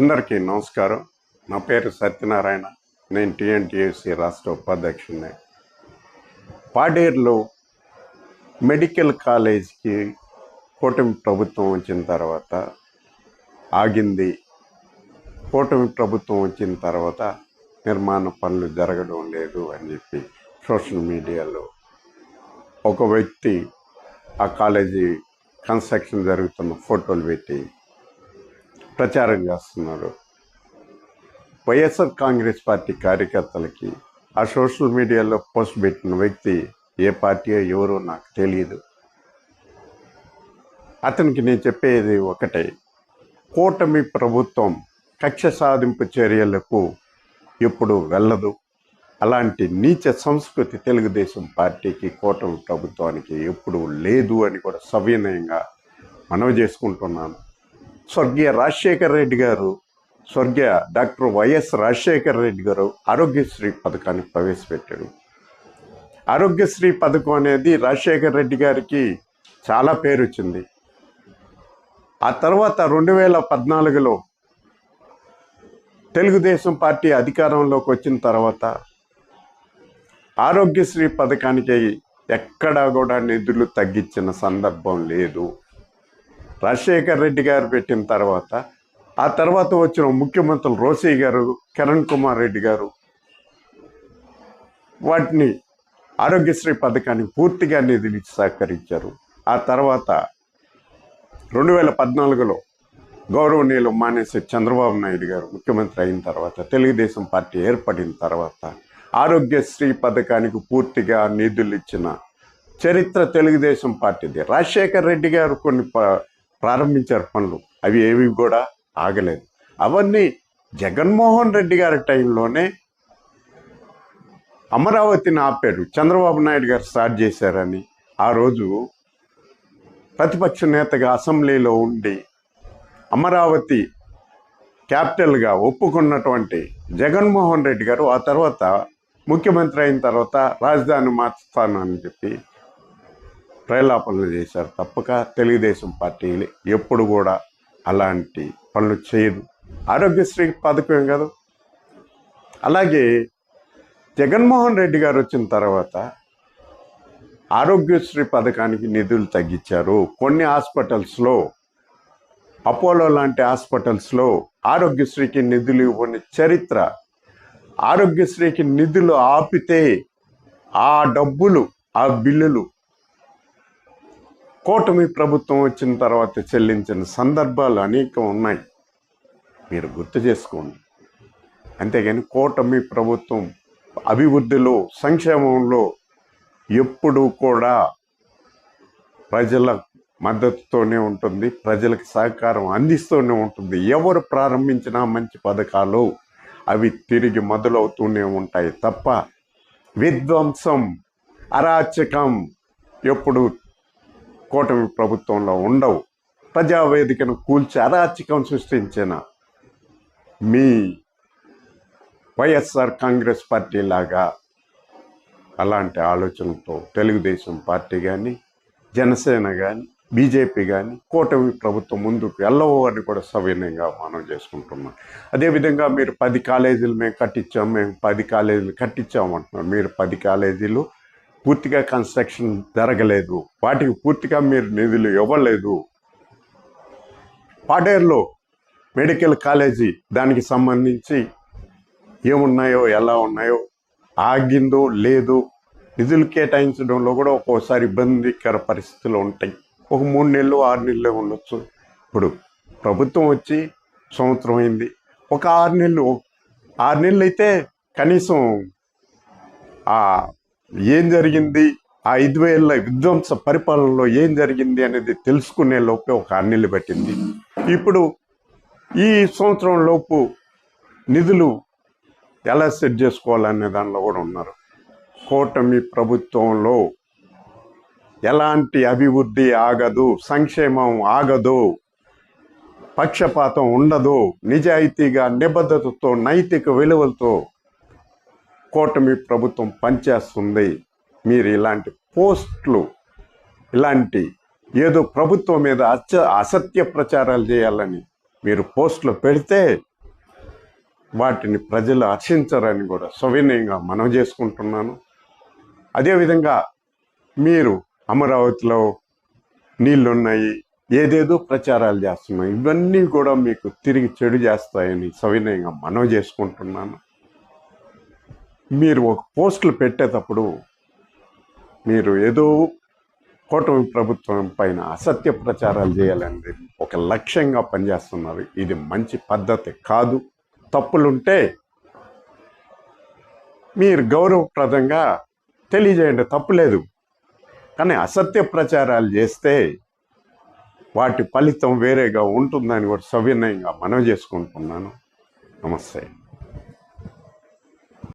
అందరికీ నమస్కారం. నా పేరు సత్యనారాయణ. నేను టీఎన్టీఎస్సీ రాష్ట్ర ఉపాధ్యక్షుడిని. పాడేరులో మెడికల్ కాలేజ్కి కూటమి ప్రభుత్వం వచ్చిన తర్వాత ఆగింది. కూటమి ప్రభుత్వం వచ్చిన తర్వాత నిర్మాణ పనులు జరగడం లేదు అని చెప్పి సోషల్ మీడియాలో ఒక వ్యక్తి ఆ కాలేజీ కన్స్ట్రక్షన్ జరుగుతున్న ఫోటోలు పెట్టి ప్రచారం చేస్తున్నారు. వైఎస్ఆర్ కాంగ్రెస్ పార్టీ కార్యకర్తలకి ఆ సోషల్ మీడియాలో పోస్ట్ పెట్టిన వ్యక్తి ఏ పార్టీ ఎవరో నాకు తెలియదు అతనికి నేను చెప్పేది ఒకటే కూటమి ప్రభుత్వం కక్ష సాధింపు చర్యలకు ఎప్పుడు వెళ్ళదు. అలాంటి నీచ సంస్కృతి తెలుగుదేశం పార్టీకి కూటమి ప్రభుత్వానికి ఎప్పుడు లేదు అని కూడా సవినయంగా మనవి చేసుకుంటున్నాను. స్వర్గీయ రాజశేఖర్ రెడ్డి గారు స్వర్గీయ డాక్టర్ వైఎస్ రాజశేఖర్ రెడ్డి గారు ఆరోగ్యశ్రీ పథకాన్ని ప్రవేశపెట్టాడు ఆరోగ్యశ్రీ పథకం అనేది రాజశేఖర్ రెడ్డి గారికి చాలా పేరు వచ్చింది. ఆ తర్వాత రెండు వేల పద్నాలుగులో తెలుగుదేశం పార్టీ అధికారంలోకి వచ్చిన తర్వాత ఆరోగ్యశ్రీ పథకానికి ఎక్కడా కూడా నిధులు తగ్గించిన సందర్భం లేదు. రాజశేఖర్ రెడ్డి గారు పెట్టిన తర్వాత ఆ తర్వాత వచ్చిన ముఖ్యమంత్రులు రోసయ్య గారు కిరణ్ కుమార్ రెడ్డి గారు వాటిని ఆరోగ్యశ్రీ పథకానికి పూర్తిగా నిధులు ఇచ్చి సహకరించారు. ఆ తర్వాత రెండు వేల పద్నాలుగులో గౌరవనీయులు మానేసి చంద్రబాబు నాయుడు గారు ముఖ్యమంత్రి అయిన తర్వాత తెలుగుదేశం పార్టీ ఏర్పడిన తర్వాత ఆరోగ్యశ్రీ పథకానికి పూర్తిగా నిధులు ఇచ్చిన చరిత్ర తెలుగుదేశం పార్టీది. రాజశేఖర్ రెడ్డి గారు కొన్ని ప- ప్రారంభించారు పనులు. అవి ఏవి కూడా ఆగలేదు. అవన్నీ జగన్మోహన్ రెడ్డి గారి టైంలోనే అమరావతిని ఆపారు. చంద్రబాబు నాయుడు గారు స్టార్ట్ చేశారని ఆ రోజు ప్రతిపక్ష నేతగా అసెంబ్లీలో ఉండి అమరావతి క్యాపిటల్గా ఒప్పుకున్నటువంటి జగన్మోహన్ రెడ్డి గారు ఆ తర్వాత ముఖ్యమంత్రి అయిన తర్వాత రాజధాని మార్చుతానని చెప్పి ప్రలాపనలు చేశారు తప్పక తెలుగుదేశం పార్టీ ఎప్పుడు కూడా అలాంటి పనులు చేయదు. ఆరోగ్యశ్రీ పథకం కదా. అలాగే జగన్మోహన్ రెడ్డి గారు వచ్చిన తర్వాత ఆరోగ్యశ్రీ పథకానికి నిధులు తగ్గించారు. కొన్ని హాస్పిటల్స్లో అపోలో లాంటి హాస్పిటల్స్లో ఆరోగ్యశ్రీకి నిధులు ఇవ్వని చరిత్ర. ఆరోగ్యశ్రీకి నిధులు ఆపితే ఆ డబ్బులు ఆ బిల్లులు కూటమి ప్రభుత్వం వచ్చిన తర్వాత చెల్లించిన సందర్భాలు అనేకం ఉన్నాయి. మీరు గుర్తు చేసుకోండి. అంతేగాని కూటమి ప్రభుత్వం అభివృద్ధిలో సంక్షేమంలో ఎప్పుడూ కూడా ప్రజల మద్దతుతోనే ఉంటుంది ప్రజలకు సహకారం అందిస్తూనే ఉంటుంది. ఎవరు ప్రారంభించినా మంచి పథకాలు అవి తిరిగి మొదలవుతూనే ఉంటాయి తప్ప విధ్వంసం అరాచకం ఎప్పుడు కూటమి ప్రభుత్వంలో ఉండవు. ప్రజావేదికను కూల్చి అరాచకం సృష్టించిన మీ వైఎస్ఆర్ కాంగ్రెస్ పార్టీ లాగా అలాంటి ఆలోచనతో తెలుగుదేశం పార్టీ కానీ జనసేన కానీ బీజేపీ కానీ కూటమి ప్రభుత్వం ముందుకు వెళ్ళవు అని కూడా సవినయంగా మనం చేసుకుంటున్నాం. అదేవిధంగా మీరు పది కాలేజీలు మేము కట్టించాం మేము పది కాలేజీలు కట్టించామంటున్నాం మీరు పది కాలేజీలు పూర్తిగా కన్స్ట్రక్షన్ జరగలేదు. వాటికి పూర్తిగా మీరు నిధులు ఇవ్వలేదు. పాడేరులో మెడికల్ కాలేజీ దానికి సంబంధించి ఏమున్నాయో ఎలా ఉన్నాయో ఆగిందో లేదో నిధులు కేటాయించడంలో కూడా ఒక్కోసారి ఇబ్బందికర పరిస్థితులు ఉంటాయి. ఒక మూడు నెలలు ఆరు నెలలు ఉండొచ్చు. ఇప్పుడు ప్రభుత్వం వచ్చి సంవత్సరం అయింది. ఒక ఆరు నెలలు ఆరు నెలలు అయితే కనీసం ఆ ఏం జరిగింది? ఆ ఐదు వేల విధ్వంస పరిపాలనలో ఏం జరిగింది అనేది తెలుసుకునే లోపే ఒక ఆరు పెట్టింది. ఇప్పుడు ఈ సంవత్సరం లోపు నిధులు ఎలా సెట్ చేసుకోవాలనే దానిలో కూడా ఉన్నారు. కూటమి ప్రభుత్వంలో ఎలాంటి అభివృద్ధి ఆగదు సంక్షేమం ఆగదు పక్షపాతం ఉండదు నిజాయితీగా నిబద్ధతతో నైతిక విలువలతో కూటమి ప్రభుత్వం పనిచేస్తుంది. మీరు ఇలాంటి పోస్టులు ఇలాంటి ఏదో ప్రభుత్వం మీద అచ్చ అసత్య ప్రచారాలు చేయాలని మీరు పోస్టులు పెడితే వాటిని ప్రజలు హర్షించరని కూడా సవినయంగా మనం చేసుకుంటున్నాను. అదేవిధంగా మీరు అమరావతిలో నీళ్ళున్నాయి ఏదేదో ప్రచారాలు చేస్తున్నాయి. ఇవన్నీ కూడా మీకు తిరిగి చెడు చేస్తాయని సవినయంగా మనం చేసుకుంటున్నాను. మీరు ఒక పోస్టులు పెట్టేటప్పుడు మీరు ఏదో కూటమి ప్రభుత్వం పైన అసత్య ప్రచారాలు చేయాలని ఒక లక్ష్యంగా పనిచేస్తున్నారు. ఇది మంచి పద్ధతి కాదు. తప్పులుంటే మీరు గౌరవప్రదంగా తెలియజేయండి. తప్పులేదు కానీ అసత్య ప్రచారాలు చేస్తే వాటి ఫలితం వేరేగా ఉంటుందని కూడా సవినయంగా మనవి చేసుకుంటున్నాను. నమస్తే.